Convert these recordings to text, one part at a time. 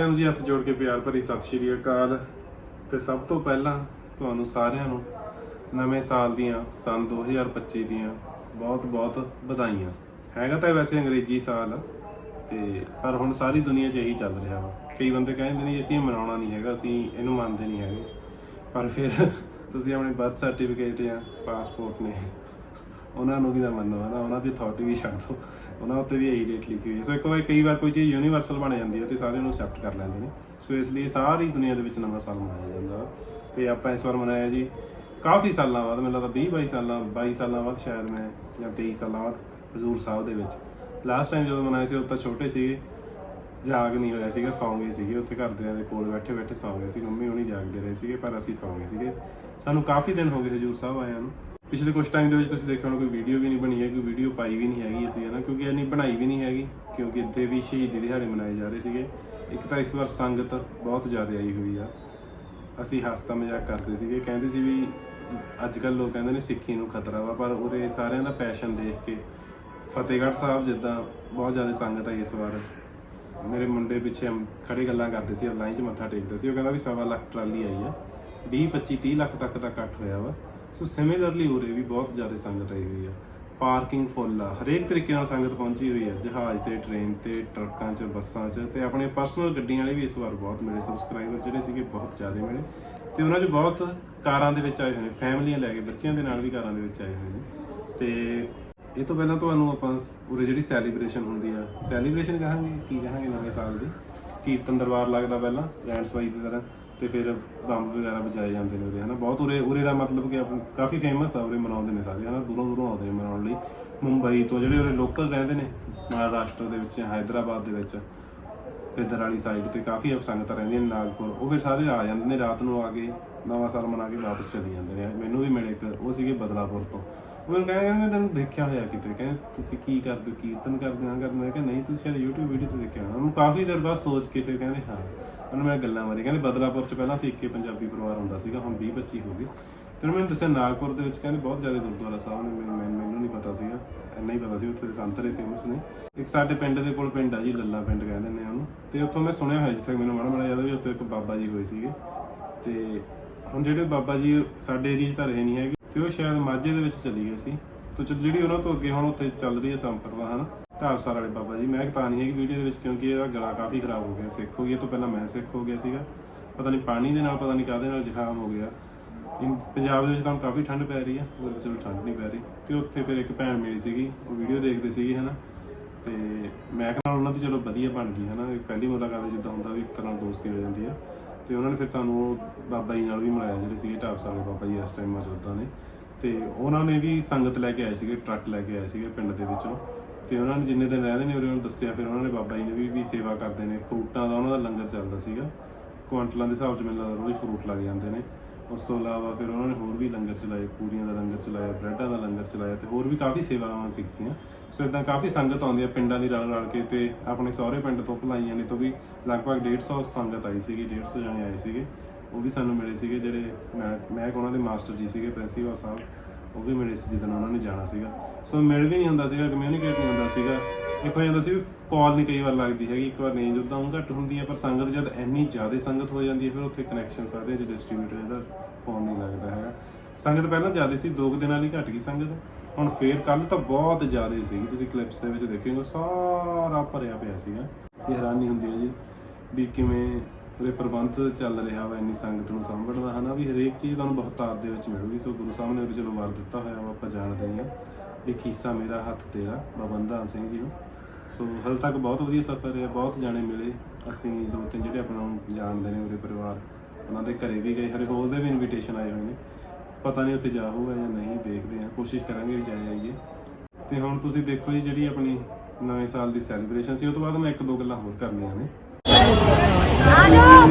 ਸਾਰਿਆਂ ਨੂੰ ਜੀ ਹੱਥ ਜੋੜ ਕੇ ਪਿਆਰ ਭਰੀ ਸਤਿ ਸ਼੍ਰੀ ਅਕਾਲ। ਤੇ ਸਭ ਤੋਂ ਪਹਿਲਾਂ ਤੁਹਾਨੂੰ ਸਾਰਿਆਂ ਨੂੰ ਨਵੇਂ ਸਾਲ ਦੀਆਂ, ਸਨ 2025 ਦੀਆਂ ਬਹੁਤ-ਬਹੁਤ ਵਧਾਈਆਂ। ਹੈਗਾ ਤਾਂ ਵੈਸੇ ਅੰਗਰੇਜ਼ੀ ਸਾਲ, ਤੇ ਪਰ ਹੁਣ ਸਾਰੀ ਦੁਨੀਆ 'ਚ ਇਹੀ ਚੱਲ ਰਿਹਾ ਵਾ। ਕਈ ਬੰਦੇ ਕਹਿੰਦੇ ਨੇ ਅਸੀਂ ਇਹ ਮਨਾਉਣਾ ਨਹੀਂ ਹੈਗਾ, ਅਸੀਂ ਇਹਨੂੰ ਮੰਨਦੇ ਨਹੀਂ ਹੈਗੇ। ਪਰ ਫਿਰ ਤੁਸੀਂ ਆਪਣੇ ਬਰਥ ਸਰਟੀਫਿਕੇਟ ਜਾਂ ਪਾਸਪੋਰਟ ਨੇ ਉਹਨਾਂ ਨੂੰ ਵੀ ਨਾ ਮੰਨੋ, ਹਨਾ? ਉਹਨਾਂ ਦੀ ਅਥਾਰਟੀ ਵੀ ਛੱਡ ਦਿਓ ਉਹਨਾਂ ਉੱਤੇ ਵੀ ਇਹੀ ਡੇਟ ਲਿਖੀ ਹੋਈ ਹੈ। ਸੋ ਇੱਕ ਵਾਰ ਕਈ ਵਾਰ ਕੋਈ ਚੀਜ਼ ਯੂਨੀਵਰਸਲ ਬਣ ਜਾਂਦੀ ਹੈ ਤੇ ਸਾਰੇ ਉਹਨੂੰ ਅਕਸੈਪਟ ਕਰ ਲੈਂਦੇ ਨੇ। ਸੋ ਇਸ ਲਈ ਸਾਰੀ ਦੁਨੀਆ ਦੇ ਵਿੱਚ ਨਵਾਂ ਸਾਲ ਮਨਾਇਆ ਜਾਂਦਾ। ਤੇ ਆਪਾਂ ਇਸ ਵਾਰ ਮਨਾਇਆ ਜੀ ਕਾਫੀ ਸਾਲਾਂ ਬਾਅਦ, ਮੈਨੂੰ ਲੱਗਦਾ 20 22 ਸਾਲਾਂ 22 ਸਾਲਾਂ ਬਾਅਦ ਸ਼ਾਇਦ ਮੈਂ, ਜਾਂ 23 ਸਾਲਾਂ ਬਾਅਦ ਹਜ਼ੂਰ ਸਾਹਿਬ ਦੇ ਵਿੱਚ। ਲਾਸਟ ਟਾਈਮ ਜਦੋਂ ਮਨਾਇਆ ਸੀ, ਉਦੋਂ ਤਾਂ ਛੋਟੇ ਸੀਗੇ। ਜਾਗ ਨਹੀਂ ਹੋਇਆ ਸੀਗਾ ਸੌਂ ਗਏ ਸੀਗੇ ਉੱਥੇ ਘਰਦਿਆਂ ਦੇ ਕੋਲ ਬੈਠੇ ਬੈਠੇ ਸੌਂ ਗਏ ਸੀ। ਮੰਮੀ ਹੁਣੀ ਜਾਗਦੇ ਰਹੇ ਸੀਗੇ, ਪਰ ਅਸੀਂ ਸੌਂਗੇ ਸੀਗੇ। ਸਾਨੂੰ ਕਾਫੀ ਦਿਨ ਹੋ ਗਏ ਹਜੂਰ ਸਾਹਿਬ ਆਇਆਂ ਨੂੰ। ਪਿਛਲੇ ਕੁਝ ਟਾਈਮ ਦੇ ਵਿੱਚ ਤੁਸੀਂ ਦੇਖਿਆ ਹੋਣਾ ਕੋਈ ਵੀਡੀਓ ਵੀ ਨਹੀਂ ਬਣੀ ਹੈ ਕੋਈ ਵੀਡੀਓ ਪਾਈ ਵੀ ਨਹੀਂ ਹੈਗੀ ਅਸੀਂ ਹਨਾ, ਕਿਉਂਕਿ ਇੰਨੀ ਬਣਾਈ ਵੀ ਨਹੀਂ ਹੈਗੀ, ਕਿਉਂਕਿ ਇੱਥੇ ਵੀ ਸ਼ਹੀਦੀ ਦਿਹਾੜੇ ਮਨਾਏ ਜਾ ਰਹੇ ਸੀਗੇ। ਇੱਕ ਤਾਂ ਇਸ ਵਾਰ ਸੰਗਤ ਬਹੁਤ ਜ਼ਿਆਦਾ ਆਈ ਹੋਈ ਆ। ਅਸੀਂ ਹੱਸਦਾ ਮਜ਼ਾਕ ਕਰਦੇ ਸੀਗੇ, ਕਹਿੰਦੇ ਸੀ ਵੀ ਅੱਜ ਕੱਲ ਲੋਕ ਕਹਿੰਦੇ ਨੇ ਸਿੱਖੀ ਨੂੰ ਖਤਰਾ ਵਾ, ਪਰ ਉਹਦੇ ਸਾਰਿਆਂ ਦਾ ਪੈਸ਼ਨ ਦੇਖ ਕੇ ਫਤਿਹਗੜ੍ਹ ਸਾਹਿਬ ਜਿੱਦਾਂ ਬਹੁਤ ਜ਼ਿਆਦਾ ਸੰਗਤ ਆਈ ਇਸ ਵਾਰ। ਮੇਰੇ ਮੁੰਡੇ ਪਿੱਛੇ ਹਮ ਖੜੇ ਗੱਲਾਂ ਕਰਦੇ ਸੀ ਲਾਈਨ 'ਚ ਮੱਥਾ ਟੇਕਦੇ ਸੀ, ਉਹ ਕਹਿੰਦਾ ਵੀ ਸਵਾ ਲੱਖ ਟਰਾਲੀ ਆਈ ਆ 20 25 30 ਲੱਖ ਤੱਕ ਦਾ ਇਕੱਠ ਹੋਇਆ ਵਾ। ਸੋ ਸਿਮਿਲਰਲੀ ਉਰੇ ਵੀ ਬਹੁਤ ਜ਼ਿਆਦਾ ਸੰਗਤ ਆਈ ਹੋਈ ਆ। ਪਾਰਕਿੰਗ ਫੁੱਲ ਆ, ਹਰੇਕ ਤਰੀਕੇ ਨਾਲ ਸੰਗਤ ਪਹੁੰਚੀ ਹੋਈ ਆ। ਜਹਾਜ਼ ਤੇ, ਟ੍ਰੇਨ ਤੇ, ਟਰੱਕਾਂ 'ਚ, ਬੱਸਾਂ 'ਚ ਤੇ ਆਪਣੇ ਪਰਸਨਲ ਗੱਡੀਆਂ ਵਾਲੇ ਵੀ ਇਸ ਵਾਰ ਬਹੁਤ ਮਿਲੇ ਸਬਸਕ੍ਰਾਈਬਰ ਜਿਹੜੇ ਸੀਗੇ ਬਹੁਤ ਜ਼ਿਆਦਾ ਮਿਲੇ ਤੇ ਉਹਨਾਂ 'ਚ ਬਹੁਤ ਕਾਰਾਂ ਦੇ ਵਿੱਚ ਆਏ ਹੋਏ ਨੇ, ਫੈਮਲੀਆਂ ਲੈ ਕੇ, ਬੱਚਿਆਂ ਦੇ ਨਾਲ ਵੀ ਕਾਰਾਂ ਦੇ ਵਿੱਚ ਆਏ ਹੋਏ ਨੇ। ਤੇ ਇਹ ਤੋਂ ਪਹਿਲਾਂ ਤੁਹਾਨੂੰ ਆਪਾਂ ਉਰੇ ਜਿਹੜੀ ਸੈਲੀਬ੍ਰੇਸ਼ਨ ਹੁੰਦੀ ਆ ਸੈਲੀਬ੍ਰੇਸ਼ਨ ਕਹਾਂਗੇ? ਕੀ ਕਹਾਂਗੇ ਨਵੇਂ ਸਾਲ ਦੀ? ਕੀਰਤਨ ਦਰਬਾਰ ਲੱਗਦਾ ਪਹਿਲਾਂ ਰੈਂਡਸ ਬਾਈ ਦੀ ਤਰ੍ਹਾਂ? ਤੇ ਫਿਰ ਬੰਬ ਵਗੈਰਾ ਵਜਾਏ ਜਾਂਦੇ ਨੇ ਉਰੇ, ਹਨਾ? ਬਹੁਤ ਉਰੇ ਉਰੇ ਦਾ ਮਤਲਬ ਕਿ ਆਪਣਾ ਕਾਫੀ ਫੇਮਸ ਆ, ਉਰੇ ਮਨਾਉਂਦੇ ਨੇ ਸਾਰੇ, ਹਨਾ? ਦੂਰੋਂ ਦੂਰੋਂ ਆਉਂਦੇ ਨੇ ਮਨਾਉਣ ਲਈ। ਮੁੰਬਈ ਤੋਂ ਜਿਹੜੇ ਉਰੇ ਲੋਕਲ ਰਹਿੰਦੇ ਨੇ, ਮਹਾਰਾਸ਼ਟਰ ਦੇ ਵਿੱਚ ਹైదరాబాద్ ਦੇ ਵਿੱਚ ਪਿੱਧਰ ਵਾਲੀ ਸਾਈਡ ਤੇ ਕਾਫੀ ਸੰਗਤਾਂ ਰਹਿੰਦੀਆਂ ਨੇ ਨਾਗਪੁਰ, ਉਹ ਫਿਰ ਸਾਰੇ ਆ ਜਾਂਦੇ ਨੇ, ਰਾਤ ਨੂੰ ਆ ਕੇ ਨਵਾਂ ਸਾਲ ਮਨਾ ਕੇ ਵਾਪਸ ਚਲੇ ਜਾਂਦੇ ਨੇ। ਮੈਨੂੰ ਵੀ ਮਿਲੇ ਇੱਕ, ਉਹ ਸੀਗੇ ਬਦਲਾਪੁਰ ਤੋਂ। ਮੈਨੂੰ ਕਹਿੰਦੇ ਮੈਂ ਤੈਨੂੰ ਦੇਖਿਆ ਹੋਇਆ ਕਿਤੇ ਕਹਿੰਦੇ ਤੁਸੀਂ ਕੀ ਕਰਦੇ ਹੋ? ਕੀਰਤਨ ਕਰਦੇ ਆ ਕਰਦੇ, ਮੈਂ ਕਿਹਾ, ਨਹੀਂ, ਤੁਸੀਂ ਸ਼ਾਇਦ YouTube ਵੀਡੀਓ ਤੇ ਦੇਖਿਆ ਹੋਣਾ। ਉਹਨੂੰ ਕਾਫੀ ਦੇਰ ਬਾਅਦ ਸੋਚ ਕੇ ਫਿਰ ਕਹਿੰਦੇ, ਹਾਂ। ਉਹਨੂੰ ਮੈਂ ਗੱਲਾਂ ਮਾਰੀ ਕਹਿੰਦੇ ਬਦਲਾਪੁਰ ਚ ਪਹਿਲਾਂ ਸੀ ਇੱਕੇ ਪੰਜਾਬੀ ਪਰਿਵਾਰ ਹੁੰਦਾ ਸੀਗਾ, ਹੁਣ 20 25 ਹੋ ਗਏ। ਤੇ ਉਹਨੇ ਮੈਨੂੰ ਦੱਸਿਆ, ਨਾਗਪੁਰ ਦੇ ਵਿੱਚ ਕਹਿੰਦੇ ਬਹੁਤ ਜ਼ਿਆਦਾ ਗੁਰਦੁਆਰਾ ਸਾਹਿਬ ਨੇ, ਮੈਨੂੰ ਮੈਨੂੰ- ਮੈਨੂੰ ਨਹੀਂ ਪਤਾ ਸੀਗਾ, ਇੰਨਾ ਹੀ ਪਤਾ ਸੀ, ਉੱਥੇ ਦੇ ਸੰਤਰੇ ਫੇਮਸ ਨੇ। ਇੱਕ ਸਾਡੇ ਪਿੰਡ ਦੇ ਕੋਲ ਪਿੰਡ ਆ ਜੀ, ਲੱਲਾ ਪਿੰਡ ਕਹਿੰਦੇ ਨੇ ਉਹਨੂੰ। ਤੇ ਉੱਥੋਂ ਮੈਂ ਸੁਣਿਆ ਹੋਇਆ ਜਿੱਥੇ ਮੈਨੂੰ ਮਾੜਾ ਮਾੜਾ ਯਾਦ ਆ ਵੀ ਉੱਥੇ ਇੱਕ ਬਾਬਾ ਜੀ ਹੋਏ ਸੀਗੇ। ਤੇ ਹੁਣ ਜਿਹੜੇ ਬਾਬਾ ਜੀ, ਸਾਡੇ ਏਰੀਆ 'ਚ ਤਾਂ ਰਹੇ ਨਹੀਂ ਹੈਗੇ। ਤੇ ਉਹ ਸ਼ਾਇਦ ਮਾਝੇ ਦੇ ਵਿੱਚ ਚਲੀ ਗਏ ਸੀ। ਤੇ ਚਲੋ ਜਿਹੜੀ ਉਹਨਾਂ ਤੋਂ ਅੱਗੇ ਹੁਣ ਉੱਥੇ ਚੱਲ ਰਹੀ ਹੈ ਸੰਪਰਦਾ ਹਨ? ਢਾਬਸਰ ਵਾਲੇ ਬਾਬਾ ਜੀ, ਮੈਂ ਤਾਂ ਨਹੀਂ ਹੈਗੀ ਵੀਡੀਓ ਦੇ ਵਿੱਚ ਕਿਉਂਕਿ ਇਹਦਾ ਗਲਾ ਕਾਫੀ ਖਰਾਬ ਹੋ ਗਿਆ, ਸਿੱਖ ਹੋ ਗਿਆ ਇਹ ਤੋਂ ਪਹਿਲਾਂ ਮੈਂ ਸਿੱਖ ਹੋ ਗਿਆ ਸੀਗਾ। ਪਤਾ ਨਹੀਂ ਪਾਣੀ ਦੇ ਨਾਲ, ਪਤਾ ਨਹੀਂ ਕਾਹਦੇ ਨਾਲ ਜ਼ੁਕਾਮ ਹੋ ਗਿਆ। ਇਨ- ਪੰਜਾਬ ਦੇ ਵਿੱਚ ਤਾਂ ਹੁਣ ਕਾਫੀ ਠੰਡ ਪੈ ਰਹੀ ਹੈ ਉਹਦੇ ਵਿੱਚ ਚਲੋ ਠੰਡ ਨਹੀਂ ਪੈ ਰਹੀ। ਤੇ ਉੱਥੇ ਫਿਰ ਇੱਕ ਭੈਣ ਮੇਰੀ ਸੀਗੀ, ਉਹ ਵੀਡੀਓ ਦੇਖਦੇ ਸੀਗੇ, ਹਨਾ? ਤੇ ਮੈਂ ਨਾਲ ਉਹਨਾਂ ਦੀ ਚਲੋ ਵਧੀਆ ਬਣ ਗਈ, ਹਨਾ? ਇੱਕ ਪਹਿਲੀ ਮੁਲਾਕਾਤ ਜਿੱਦਾਂ ਹੁੰਦਾ ਵੀ ਇੱਕ ਤਰ੍ਹਾਂ ਦੋਸਤੀ ਹੋ ਜਾਂਦੀ ਹੈ ਤੇ ਉਹਨਾਂ ਨੇ ਫਿਰ ਤੁਹਾਨੂੰ ਉਹ ਬਾਬਾ ਜੀ ਨਾਲ ਵੀ ਮਿਲਾਇਆ, ਜਿਹੜੇ ਸੀਗੇ ਢਾਬਸ ਵਾਲੇ ਬਾਬਾ ਜੀ ਇਸ ਟਾਈਮ ਮੌਜੂਦਾ ਨੇ। ਤੇ ਉਹਨਾਂ ਨੇ ਵੀ ਸੰਗਤ ਲੈ ਕੇ ਆਏ ਸੀਗੇ, ਟਰੱਕ ਲੈ ਕੇ ਆਏ ਸੀਗੇ ਪਿੰਡ ਦੇ ਵਿੱਚੋਂ। ਤੇ ਉਹਨਾਂ ਨੇ ਜਿੰਨੇ ਦਿਨ ਰਹਿੰਦੇ ਨੇ ਉਹਨੇ ਉਹਨੂੰ ਦੱਸਿਆ, ਫਿਰ ਉਹਨਾਂ ਨੇ ਬਾਬਾ ਜੀ ਨੇ ਵੀ ਵੀ ਸੇਵਾ ਕਰਦੇ ਨੇ। ਫਰੂਟਾਂ ਦਾ ਉਹਨਾਂ ਦਾ ਲੰਗਰ ਚੱਲਦਾ ਸੀਗਾ। ਕੁਆਂਟਲਾਂ ਦੇ ਹਿਸਾਬ 'ਚ ਮੈਨੂੰ ਰੋਜ਼ ਫਰੂਟ ਲੱਗ ਜਾਂਦੇ ਨੇ। ਉਸ ਤੋਂ ਇਲਾਵਾ ਫਿਰ ਉਹਨਾਂ ਨੇ ਹੋਰ ਵੀ ਲੰਗਰ ਚਲਾਏ, ਪੂਰੀਆਂ ਦਾ ਲੰਗਰ ਚਲਾਇਆ, ਬ੍ਰੈਡਾਂ ਦਾ ਲੰਗਰ ਚਲਾਇਆ ਤੇ ਹੋਰ ਵੀ ਕਾਫੀ ਸੇਵਾਵਾਂ ਕੀਤੀਆਂ। ਸੋ ਇਦਾਂ ਕਾਫੀ ਸੰਗਤ ਆਉਂਦੀ ਹੈ ਪਿੰਡਾਂ ਦੀ ਰਲ ਰਲ ਕੇ ਤੇ ਆਪਣੇ ਸਹੁਰੇ ਪਿੰਡ ਤੋਂ ਭਲਾਈਆਂ ਨੇ ਤੋਂ ਵੀ ਲਗਭਗ 150 ਸੰਗਤ ਆਈ ਸੀਗੀ 150 ਜਣੇ ਆਏ ਸੀਗੇ। ਉਹ ਵੀ ਸਾਨੂੰ ਮਿਲੇ ਸੀਗੇ ਜਿਹੜੇ ਮੈਂ ਮੈਂ ਉਹਨਾਂ ਦੇ ਮਾਸਟਰ ਜੀ ਸੀਗੇ, ਪ੍ਰਿੰਸੀਪਲ ਸਾਹਿਬ। ਉਹ ਵੀ ਮਿਲੇ ਸੀ ਜਦੋਂ ਉਹਨਾਂ ਨੇ ਜਾਣਾ ਸੀਗਾ। ਸੋ ਮਿਲ ਵੀ ਨਹੀਂ ਹੁੰਦਾ ਸੀਗਾ ਕਮਿਊਨੀਕੇਟ ਨਹੀਂ ਹੁੰਦਾ ਸੀਗਾ। ਇੱਕ ਹੋ ਜਾਂਦਾ ਸੀ ਕਾਲ ਨਹੀਂ ਕਈ ਵਾਰ ਲੱਗਦੀ ਹੈਗੀ, ਇੱਕ ਵਾਰ ਰੇਂਜ ਉਦਾਂ ਉਹ ਘੱਟ ਹੁੰਦੀ ਹੈ ਪਰ ਸੰਗਤ ਜਦ ਇੰਨੀ ਜ਼ਿਆਦਾ ਸੰਗਤ ਹੋ ਜਾਂਦੀ ਹੈ, ਫਿਰ ਉੱਥੇ ਕਨੈਕਸ਼ਨ ਸਾਰੇ ਚ ਡਿਸਟ੍ਰੀਬਿਊਟ ਹੋ ਫੋਨ ਨਹੀਂ ਲੱਗਦਾ ਹੈਗਾ। ਸੰਗਤ ਪਹਿਲਾਂ ਜ਼ਿਆਦਾ ਸੀ, ਦੋ ਕੁ ਦਿਨਾਂ ਲਈ ਘਟ ਗਈ ਸੰਗਤ। ਹੁਣ ਫੇਰ ਕੱਲ ਤਾਂ ਬਹੁਤ ਜ਼ਿਆਦਾ ਸੀ। ਤੁਸੀਂ ਕਲਿੱਪਸ ਦੇ ਵਿੱਚ ਦੇਖੋਗੇ, ਸਾਰਾ ਭਰਿਆ ਪਿਆ ਸੀਗਾ। ਤੇ ਹੈਰਾਨੀ ਹੁੰਦੀ ਹੈ ਜੀ, ਵੀ ਕਿਵੇਂ ਉਹਦੇ ਪ੍ਰਬੰਧ ਚੱਲ ਰਿਹਾ ਵਾ, ਇੰਨੀ ਸੰਗਤ ਨੂੰ ਸਾਂਭਣ ਦਾ, ਹਨਾ? ਵੀ ਹਰੇਕ ਚੀਜ਼ ਤੁਹਾਨੂੰ ਬਹੁਤਾਤ ਦੇ ਵਿੱਚ ਮਿਲੂਗੀ। ਸੋ ਗੁਰੂ ਸਾਹਿਬ ਨੇ ਵੀ ਚਲੋ ਵਰ ਦਿੱਤਾ ਹੋਇਆ ਵਾ, ਆਪਾਂ ਜਾਣਦੇ ਹੀ ਆ ਵੀ ਖੀਸਾ ਮੇਰਾ ਹੱਥ ਤੇਰਾ ਬਾਬਾ ਬੰਦਾ ਸਿੰਘ ਜੀ ਨੂੰ। ਸੋ ਹਾਲੇ ਤੱਕ ਬਹੁਤ ਵਧੀਆ ਸਫ਼ਰ ਹੈ, ਬਹੁਤ ਜਾਣੇ ਮਿਲੇ। ਅਸੀਂ ਦੋ ਤਿੰਨ ਜਿਹੜੇ ਆਪਣਾ ਜਾਣਦੇ ਨੇ ਉਹਦੇ ਪਰਿਵਾਰ, ਉਹਨਾਂ ਦੇ ਘਰੇ ਵੀ ਗਏ, ਹਰੇ ਹੋਰ ਦੇ ਵੀ ਇਨਵੀਟੇਸ਼ਨ ਆਏ ਹੋਏ ਨੇ। ਪਤਾ ਨਹੀਂ ਉੱਥੇ ਜਾ ਹੋਊਗਾ ਜਾਂ ਨਹੀਂ, ਦੇਖਦੇ ਹਾਂ। ਕੋਸ਼ਿਸ਼ ਕਰਾਂਗੇ ਵੀ ਜਾ ਜਾਈਏ ਤੇ ਹੁਣ ਤੁਸੀਂ ਦੇਖੋ ਜੀ, ਜਿਹੜੀ ਆਪਣੀ ਨਵੇਂ ਸਾਲ ਦੀ ਸੈਲੀਬ੍ਰੇਸ਼ਨ ਸੀ, ਉਹ ਤੋਂ ਬਾਅਦ ਮੈਂ ਇੱਕ ਦੋ ਗੱਲਾਂ ਹੋਰ ਕਰਨੀਆਂ ਨੇ। ਆ ਜਾਓ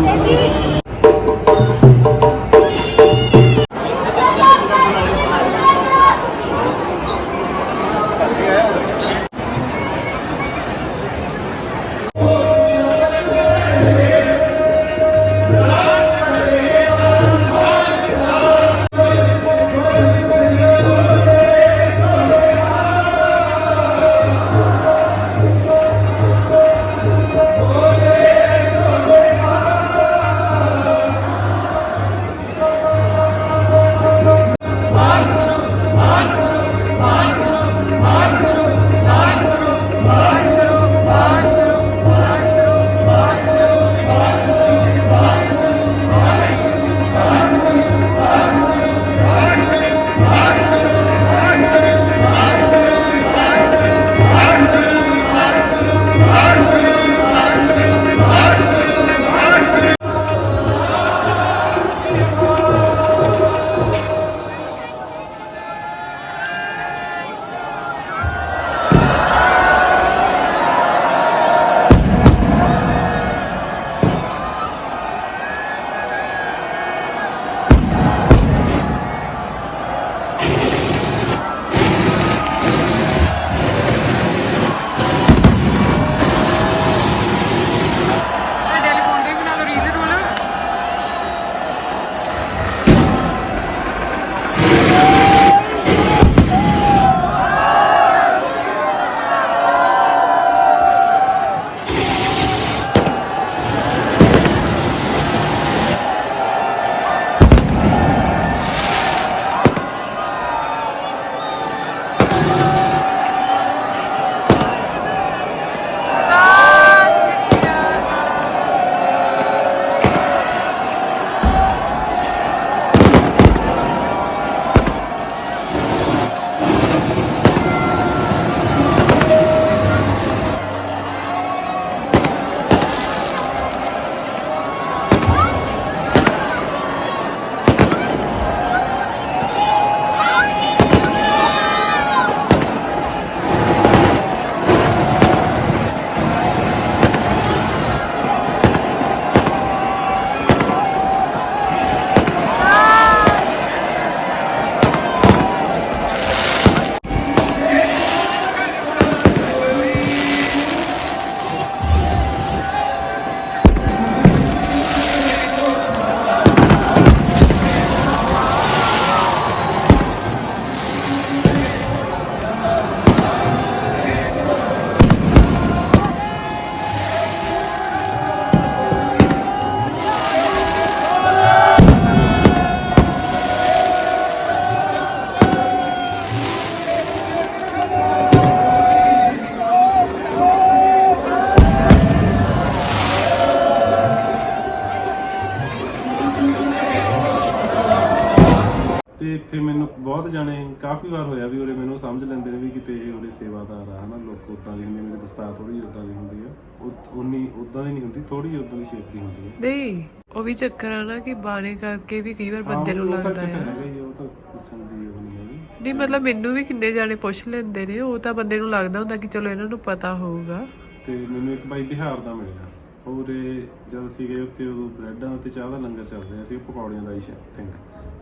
ਬਹੁਤ ਜਾਣੇ ਕਾਫੀ ਵਾਰ ਹੋਇਆ ਵੀ ਉਰੇ ਮੈਨੂੰ ਸਮਝ ਲੈਂਦੇ ਨੇ ਵੀ ਕਿਤੇ ਇਹ ਉਰੇ ਸੇਵਾਦਾਰ ਆ ਹਨਾ। ਲੋਕ ਉਦਾਂ ਦੀ ਹੁੰਦੇ ਮੇਰੇ ਦਸਤਾਰ ਥੋੜੀ ਉਦਾਂ ਦੀ ਹੁੰਦੀ ਆ। ਉਨੀ ਉਦਾਂ ਦੀ ਨਹੀਂ ਹੁੰਦੀ ਥੋੜੀ ਉਦਾਂ ਦੀ ਸ਼ੇਪ ਦੀ ਹੁੰਦੀ ਹੈ ਨਹੀਂ ਉਹ ਵੀ ਚੱਕਰ ਆ ਨਾ ਕਿ ਬਾਣੇ ਕਰਕੇ ਵੀ ਕਈ ਵਾਰ ਬੰਦੇ ਨੂੰ ਲੱਗਦਾ ਆ। ਹੀ ਆ, ਉਹ ਤਾਂ ਪੁੱਛਣ ਦੀ ਉਹ ਨਹੀਂ ਹੈਗੀ। ਨਹੀਂ ਮਤਲਬ ਮੈਨੂੰ ਵੀ ਕਿੰਨੇ ਜਾਣੇ ਪੁੱਛ ਲੈਂਦੇ ਨੇ ਉਹ ਤਾਂ ਬੰਦੇ ਨੂੰ ਲੱਗਦਾ ਹੁੰਦਾ ਕਿ ਚਲੋ ਇਹਨਾਂ ਨੂੰ ਪਤਾ ਹੋਊਗਾ। ਤੇ ਮੈਨੂੰ ਇੱਕ ਬਾਈ ਬਿਹਾਰ ਦਾ ਮਿਲਿਆ। ਉਹਰੇ ਜਦ ਅਸੀਂ ਗਏ ਉੱਥੇ ਉਦੋਂ ਬ੍ਰੈਡਾਂ ਤੇ ਚਾਹ ਦਾ ਲੰਗਰ ਚੱਲ ਰਿਹਾ ਸੀ ਪਕੌੜਿਆਂ ਦਾ ਹੀ ਥਿੰਕ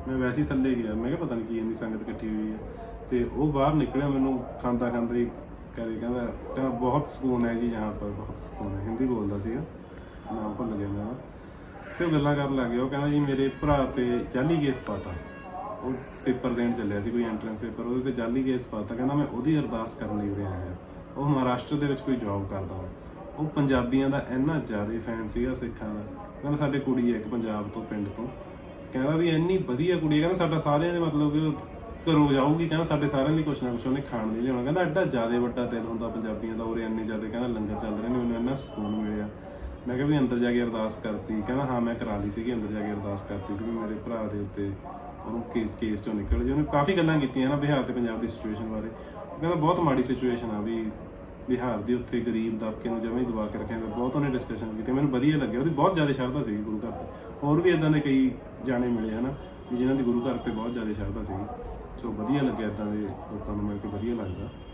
ਮੈਂ ਵੈਸੇ ਹੀ ਥੱਲੇ ਗਿਆ, ਮੈਂ ਕਿਹਾ ਪਤਾ ਨਹੀਂ ਕੀ ਇੰਨੀ ਸੰਗਤ ਇਕੱਠੀ ਹੋਈ ਹੈ। ਤੇ ਉਹ ਬਾਹਰ ਨਿਕਲਿਆ ਮੈਨੂੰ, ਖਾਂਦਾ ਖਾਂਦਾ ਹੀ ਕਰੇ, ਕਹਿੰਦਾ ਕਹਿੰਦਾ ਬਹੁਤ ਸਕੂਨ ਹੈ ਜੀ ਯਹਾਂ ਪਰ, ਬਹੁਤ ਸਕੂਨ ਹੈ। ਹਿੰਦੀ ਬੋਲਦਾ ਸੀਗਾ, ਨਾਮ ਭੁੱਲ ਗਿਆ ਮੈਂ। ਉਹਦਾ। ਤੇ ਉਹ ਗੱਲਾਂ ਕਰਨ ਲੱਗ ਗਿਆ, ਉਹ ਕਹਿੰਦਾ ਜੀ ਮੇਰੇ ਭਰਾ ਤੇ ਜਾਲੀ ਕੇਸ ਪਾਤਾ। ਉਹ ਪੇਪਰ ਦੇਣ ਚੱਲਿਆ ਸੀ, ਕੋਈ ਐਂਟਰੈਂਸ ਪੇਪਰ ਉਹਦੇ ਤੇ ਜਾਲੀ ਕੇਸ ਪਾਤਾ। ਕਹਿੰਦਾ ਮੈਂ ਉਹਦੀ ਅਰਦਾਸ ਕਰਨ ਲਈ ਉਰੇ ਆਇਆ। ਉਹ ਮਹਾਰਾਸ਼ਟਰ ਦੇ ਵਿੱਚ ਕੋਈ ਜੌਬ ਕਰਦਾ ਵਾ। ਉਹ ਪੰਜਾਬੀਆਂ ਦਾ ਇੰਨਾ ਜ਼ਿਆਦਾ ਫੈਨ ਸੀਗਾ, ਸਿੱਖਾਂ ਦਾ। ਕਹਿੰਦਾ ਸਾਡੇ ਕੁੜੀ ਹੈ ਇੱਕ ਪੰਜਾਬ ਤੋਂ, ਪਿੰਡ ਤੋਂ। ਕਹਿੰਦਾ ਵੀ ਇੰਨੀ ਵਧੀਆ ਕੁੜੀ ਹੈ ਕਹਿੰਦਾ ਸਾਡਾ ਸਾਰਿਆਂ ਦੇ ਮਤਲਬ ਕਿ ਘਰੋਂ ਜਾਊਗੀ, ਕਹਿੰਦਾ ਸਾਡੇ ਸਾਰਿਆਂ ਲਈ ਕੁਛ ਨਾ ਕੁਛ ਉਹਨੇ ਖਾਣ ਲਈ ਲਿਆਉਣਾ। ਕਹਿੰਦਾ ਐਡਾ ਜ਼ਿਆਦਾ ਵੱਡਾ ਦਿਲ ਹੁੰਦਾ ਪੰਜਾਬੀਆਂ ਦਾ, ਉਰੇ ਇੰਨੇ ਜ਼ਿਆਦਾ, ਕਹਿੰਦਾ ਲੰਗਰ ਚੱਲ ਰਹੇ ਨੇ, ਮੈਨੂੰ ਇੰਨਾ ਸਕੂਨ ਮਿਲਿਆ। ਮੈਂ ਕਿਹਾ ਵੀ ਅੰਦਰ ਜਾ ਕੇ ਅਰਦਾਸ ਕਰਤੀ। ਕਹਿੰਦਾ ਹਾਂ, ਮੈਂ ਕਰਾ ਲਈ ਸੀਗੀ, ਅੰਦਰ ਜਾ ਕੇ ਅਰਦਾਸ ਕਰਤੀ ਸੀ ਮੇਰੇ ਭਰਾ ਦੇ ਉੱਤੇ। ਉਹਨੂੰ ਕੇਸ ਕੇਸ ਚੋਂ ਨਿਕਲ ਜੇ ਉਹਨੇ ਕਾਫੀ ਗੱਲਾਂ ਕੀਤੀਆਂ ਨਾ ਬਿਹਾਰ ਤੇ ਪੰਜਾਬ ਦੀ ਸਿਚੁਏਸ਼ਨ ਬਾਰੇ। ਉਹ ਕਹਿੰਦਾ ਬਹੁਤ ਮਾੜੀ ਸਿਚੁਏਸ਼ਨ ਆ ਵੀ ਬਿਹਾਰ ਦੇ ਉੱਤੇ ਗਰੀਬ ਦਬਕੇ ਨੂੰ ਜਮੇ ਦਬਾ ਕੇ ਰੱਖਿਆ। ਜਾਂਦਾ ਬਹੁਤ ਉਹਨੇ ਡਿਸਕਸ਼ਨ ਕੀਤੀ। ਮੈਨੂੰ ਵਧੀਆ ਲੱਗਿਆ। ਉਹਦੀ ਬਹੁਤ ਜ਼ਿਆਦਾ ਸ਼ਰਧਾ ਸੀ ਗੁਰੂ ਘਰ ਤੇ। ਹੋਰ ਵੀ ਇਦਾਂ ਦੇ ਕਈ ਜਾਣੇ ਮਿਲੇ ਹਨਾ, ਵੀ ਜਿਨ੍ਹਾਂ ਦੀ ਗੁਰੂ ਘਰ ਤੇ ਬਹੁਤ ਜ਼ਿਆਦਾ ਸ਼ਰਧਾ ਸੀ ਸੋ ਵਧੀਆ ਲੱਗਿਆ ਇਦਾਂ ਦੇ ਲੋਕਾਂ ਨੂੰ ਮਿਲ ਕੇ, ਵਧੀਆ ਲੱਗਦਾ।